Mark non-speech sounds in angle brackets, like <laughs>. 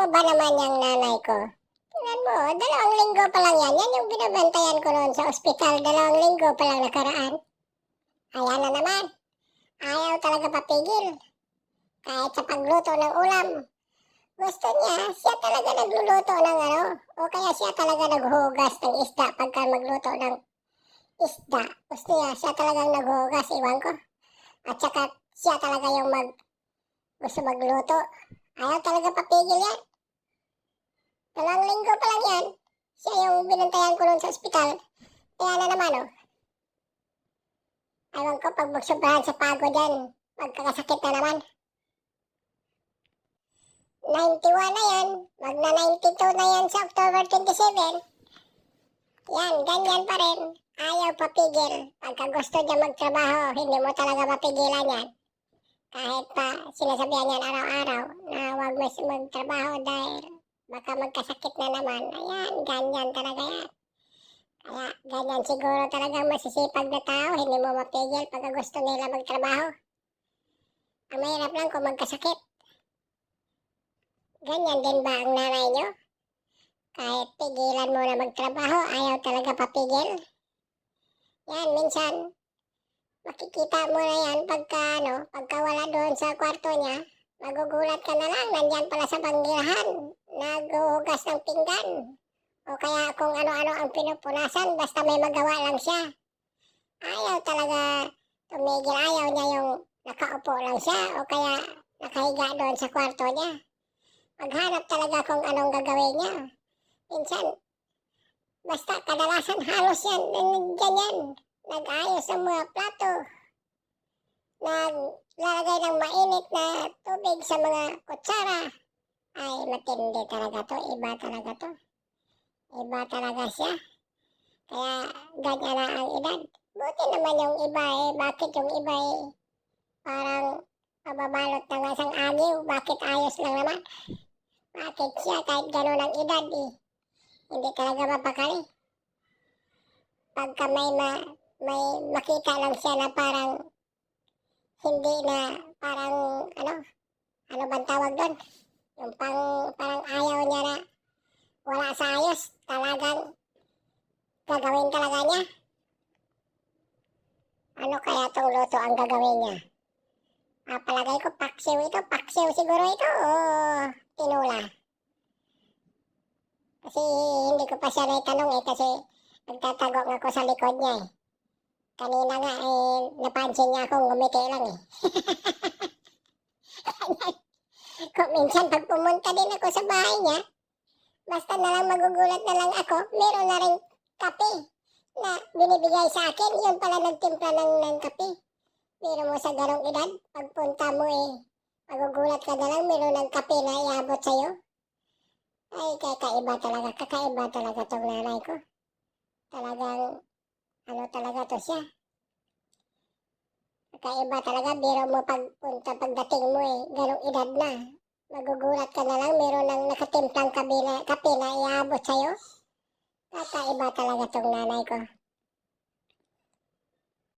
mo ba naman yung nanay ko? Tingnan mo, dalawang linggo pa lang yan. Yan yung binabantayan ko noon sa ospital. Dalawang linggo pa lang nakaraan. Ayan na naman. Ayaw talaga papigil. Kahit sa pagluto ng ulam. Gusto niya, siya talaga nagluluto ng ano. O kaya siya talaga naghuhugas ng isda pagka magluto ng isda. Gusto niya, siya talagang naghuhugas, iwan ko. At saka siya talaga yung mag gusto magluto. Ayaw talaga papigil yan. Dalawang linggo pa lang yan. Siya yung binantayan ko noon sa ospital. Kaya na naman, oh. Ewan ko pag magsobrahan sa pagod yan. Magkakasakit na naman. 91 na yan. Magna 92 na yan sa October 27. Yan, ganyan pa rin. Ayaw papigil. Pagka gusto niya magtrabaho, hindi mo talaga mapigilan yan. Kahit pa sinasabihan yan araw-araw na huwag magtrabaho dahil baka magkasakit na naman. Ayan, ganyan talaga yan. Kaya ganyan siguro talagang masisipag na tao, hindi mo mapigil pagka gusto nila magtrabaho. Ang mahirap lang kung magkasakit. Ganyan din ba ang nanay nyo? Kahit pigilan mo na magtrabaho, ayaw talaga papigil. Yan, minsan, makikita mo na yan pagka, ano, pagka wala doon sa kwarto niya, magugulat ka na lang, nandyan pala sa banggirahan, naghuhugas ng pinggan. O kaya kung ano-ano ang pinupunasan, basta may magawa lang siya. Ayaw talaga tumigil, ayaw niya yung nakaupo lang siya, o kaya nakahiga doon sa kwarto niya. Maghanap talaga kung anong gagawin niya. Minsan, basta kadalasan halos yan, ganyan. Nag-ayos ng mga plato. Naglalagay ng mainit na tubig sa mga kutsara. Ay, matindi talaga to. Iba talaga to. Iba talaga siya. Kaya ganyan na ang edad. Buti naman yung iba eh. Bakit yung iba eh? Parang mababalot na nga sang agiw. Bakit ayos lang naman? Bakit siya kahit gano'n ang edad eh? Hindi talaga mapakali. Pagka may ma, may makita lang siya na parang hindi na parang ano, ano bang tawag doon? Yung pang, parang ayaw niya na wala sa ayos. Talagang gagawin talaga niya. Ano kaya tong luto ang gagawin niya? Ah, ko paksiw ito. Paksiw siguro ito o tinula. Kasi hindi ko pa siya naitanong eh kasi nagtatago nga ako sa likod niya eh. Kanina nga eh napansin niya akong ngumiti lang eh. <laughs> Minsan pag pumunta din ako sa bahay niya, basta na lang magugulat na lang ako, meron na rin kape na binibigay sa akin. Yun pala nagtimpla ng, ng kape. Pero mo sa ganong edad, pagpunta mo eh, magugulat ka na lang, meron ng kape na iabot sa'yo. Ay, kakaiba talaga, kakaiba talaga tong nanay ko. Talagang, ano talaga to siya. Kakaiba talaga, biro mo pagpunta, pagdating mo eh, ganong edad na. Magugulat ka na lang, meron ng nakatimplang kabila, kape na iabot sa'yo. Kakaiba talaga tong nanay ko.